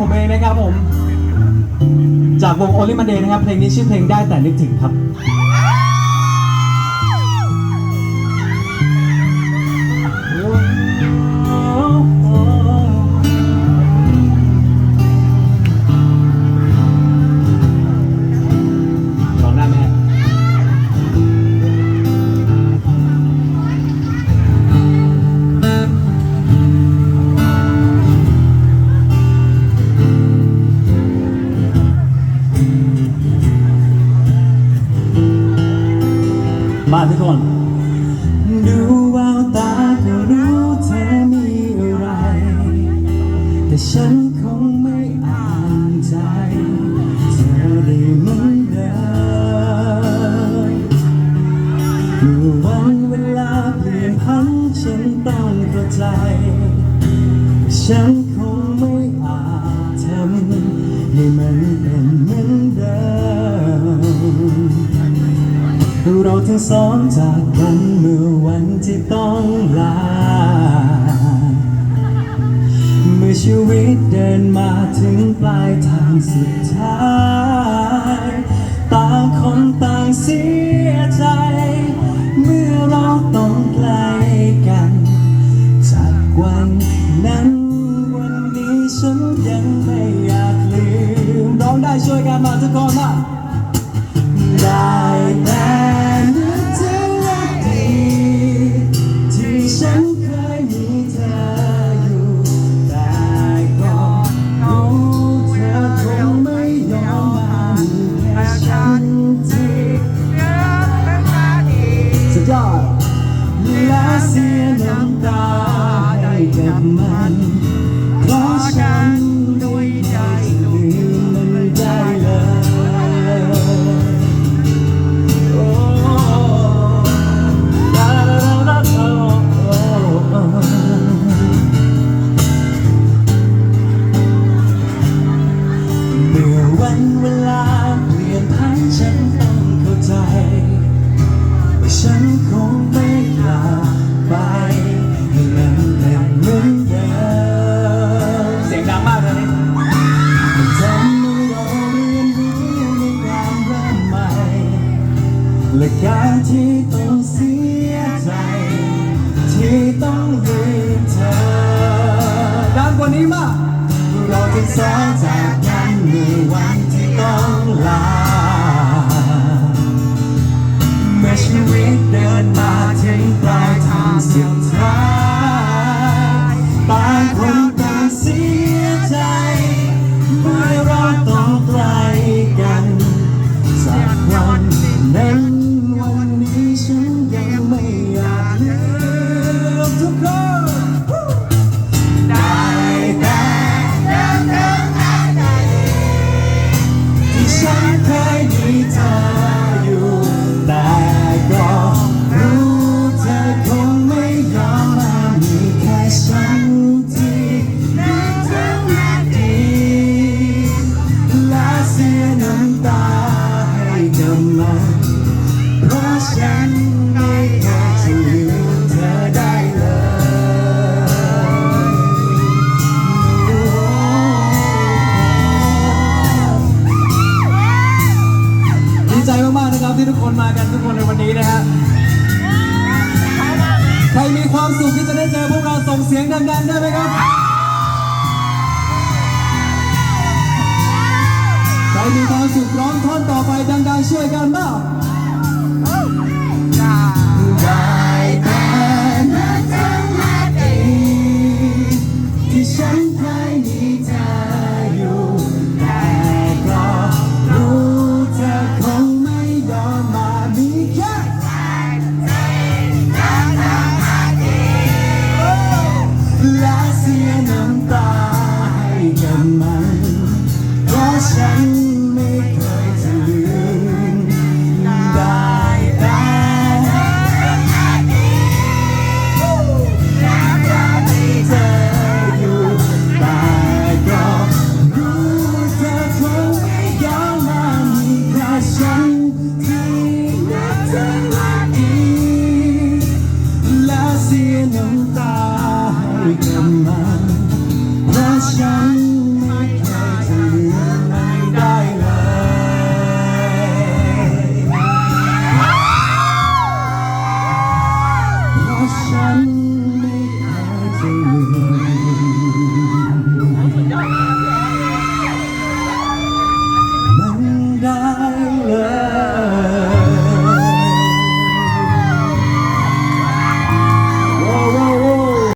ผมเองนะครับผม จากวง Only Monday นะครับ เพลงนี้ชื่อเพลงได้แต่นึกถึงครับ ฉันคงไม่อ่านใจ เธอได้เหมือนเดิมเมื่อวันเวลาเปลี่ยนพันฉันต้องเข้าใจ ฉันคงไม่อาจทำให้มันเป็นเหมือนเดิมเราทั้งสองจากกันเมื่อวันที่ต้องลา ชีวิตเดินมาถึงปลายทางสุดท้ายต่างคนต่างเสียใจ เมื่อเราต้องไกลกัน จากวันนั้นวันนี้ฉันยังไม่อยากลืมร้องได้ช่วยกันมาทุกคนมาได้ ยอดและเสียน้ำตาให้กับมันเพราะฉัน และการที่ต้องเสียใจ ที่ต้องลืมเธอดังกว่านี้มากเราจะสองจากกันในวันที่ต้องลาเมื่อชีวิตเดินมาถึงป ให้กับมันเพราะฉันไม่เคยจะลืมเธอได้เลยดีใจมากๆนะครับที่ทุกคนมากันทุกคนในวันนี้นะฮะใครมีความสุขที่จะได้เจอพวกเราส่งเสียงดังๆได้ไหมครับ รมีความสุขร้องท่อนต่อไปดังๆช่วยกันบ้างได้แต่นึกถึงนาทีที่ฉันเคยมีเธออยู่แต่ก็รู้เธอคงไม่ยอมมามีแค่และเสียน้ำตาให้กับมันเพราะฉัน become mine.